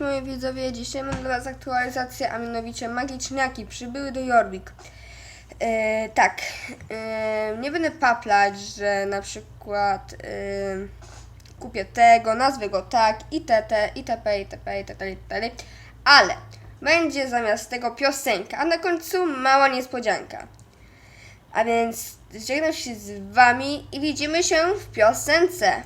Moi widzowie, dzisiaj mam dla Was aktualizację, a mianowicie magiczniaki przybyły do Jorvik. E, tak, e, nie będę paplać, że na przykład e, kupię tego, nazwę go tak, itp, itp, itp, itp, itp, ale będzie zamiast tego piosenka, a na końcu mała niespodzianka. A więc żegnam się z Wami i widzimy się w piosence.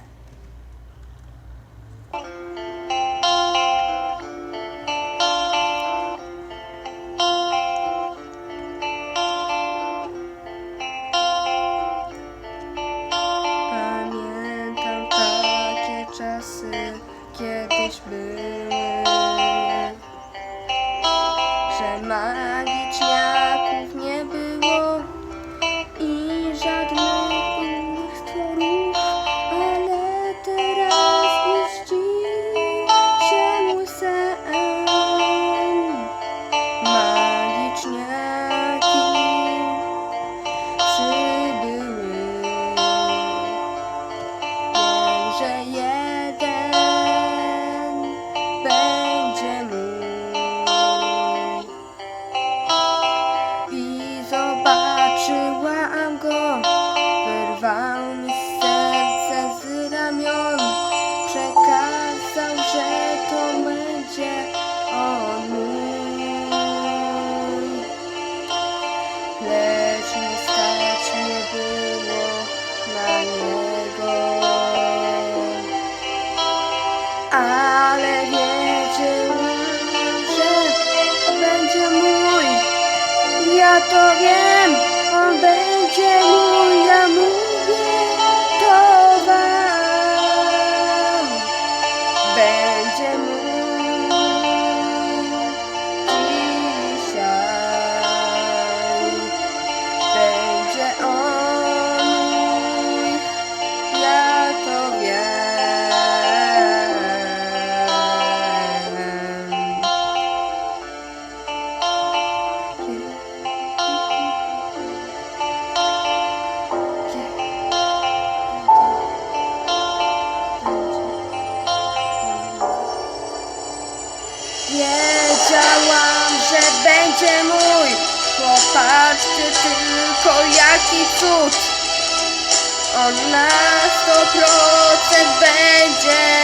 Kiedyś to wiem, Wiedziałam, że będzie mój. Popatrzcie tylko jaki cud. On na sto procent będzie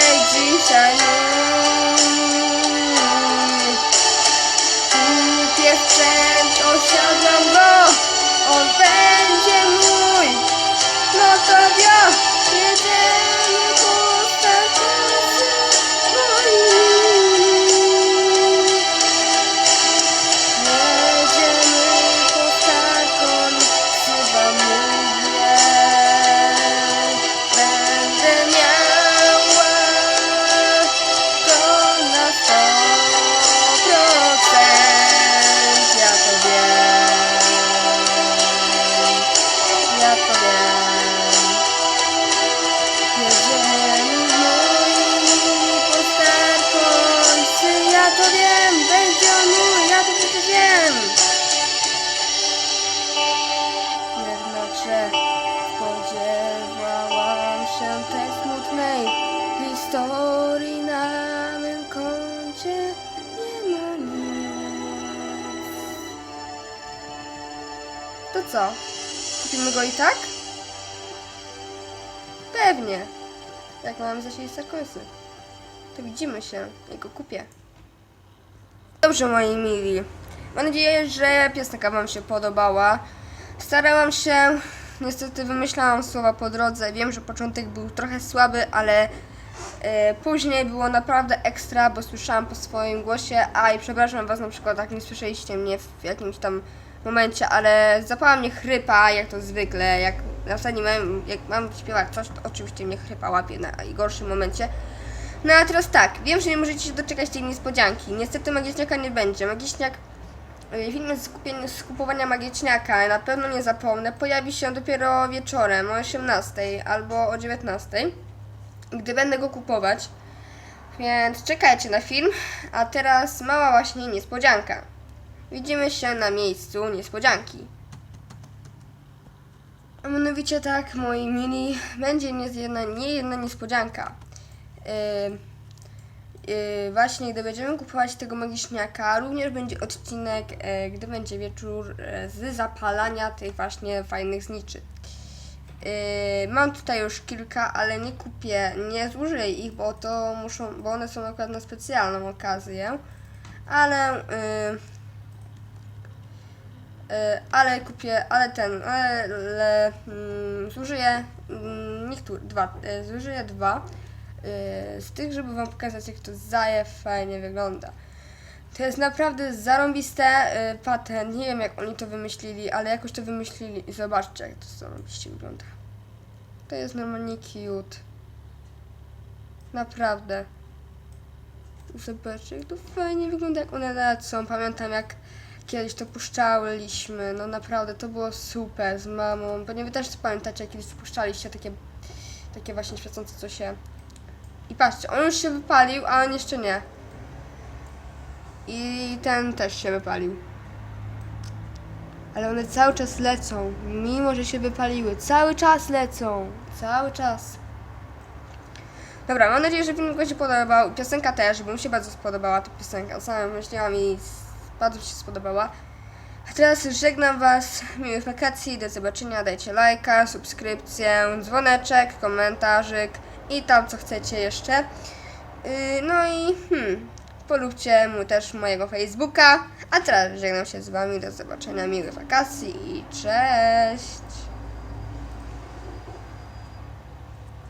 To co? Kupimy go i tak? Pewnie. Jak mam zasięć sarkosy. To widzimy się, jak go kupię. Dobrze, moi mili. Mam nadzieję, że piosenka Wam się podobała. Starałam się, niestety wymyślałam słowa po drodze. Wiem, że początek był trochę słaby, ale e, później było naprawdę ekstra, bo słyszałam po swoim głosie. A i przepraszam Was na przykład, jak nie słyszeliście mnie w jakimś tam momencie, ale zapała mnie chrypa, jak to zwykle. Jak na zasadzie mam, jak mam śpiewać coś, to oczywiście mnie chrypa łapie na najgorszym momencie. No a teraz tak, wiem, że nie możecie się doczekać tej niespodzianki. Niestety magiczniaka nie będzie. Magiczniak, y, film z, kupienia, magiczniaka, na pewno nie zapomnę, pojawi się dopiero wieczorem o 18 albo o 19, gdy będę go kupować. Więc czekajcie na film, a teraz mała właśnie niespodzianka. Widzimy się na miejscu niespodzianki. A mianowicie tak, moi mili, będzie jedna, nie jedna niespodzianka. Yy, Yy, właśnie, gdy będziemy kupować tego magiczniaka, również będzie odcinek, e, gdy będzie wieczór e, z zapalania tych właśnie fajnych zniczy. Yy, mam tutaj już kilka, ale nie kupię, nie zużyję ich, bo to muszą, bo one są akurat na specjalną okazję, ale yy, yy, ale kupię, ale ten, ale, mm, zużyję mm, niektóre, dwa, yy, zużyję dwa yy, z tych, żeby wam pokazać jak to zaje fajnie wygląda. To jest naprawdę zarąbiste yy, patent. Nie wiem jak oni to wymyślili, ale jakoś to wymyślili i zobaczcie jak to zarąbiście wygląda. To jest normalnie cute. Naprawdę. Zobaczcie, jak to fajnie wygląda, jak one lecą. Pamiętam, jak kiedyś to puszczaliśmy. No naprawdę, to było super z mamą. Pewnie wy też pamiętacie, jak kiedyś puszczaliście takie, takie właśnie świecące co się... I patrzcie, on już się wypalił, a on jeszcze nie. I ten też się wypalił. Ale one cały czas lecą, mimo że się wypaliły. Cały czas lecą. Cały czas. Dobra, mam nadzieję, że film się podobał. Piosenka też, bo mi się bardzo spodobała ta piosenka. Sama myślałam i bardzo mi się spodobała. A teraz żegnam Was. Miłych wakacji, do zobaczenia. Dajcie lajka, subskrypcję, dzwoneczek, komentarzyk i tam co chcecie jeszcze. Yy, no i hmm, polubcie mu też mojego Facebooka. A teraz żegnam się z Wami. Do zobaczenia, miłych wakacji i cześć!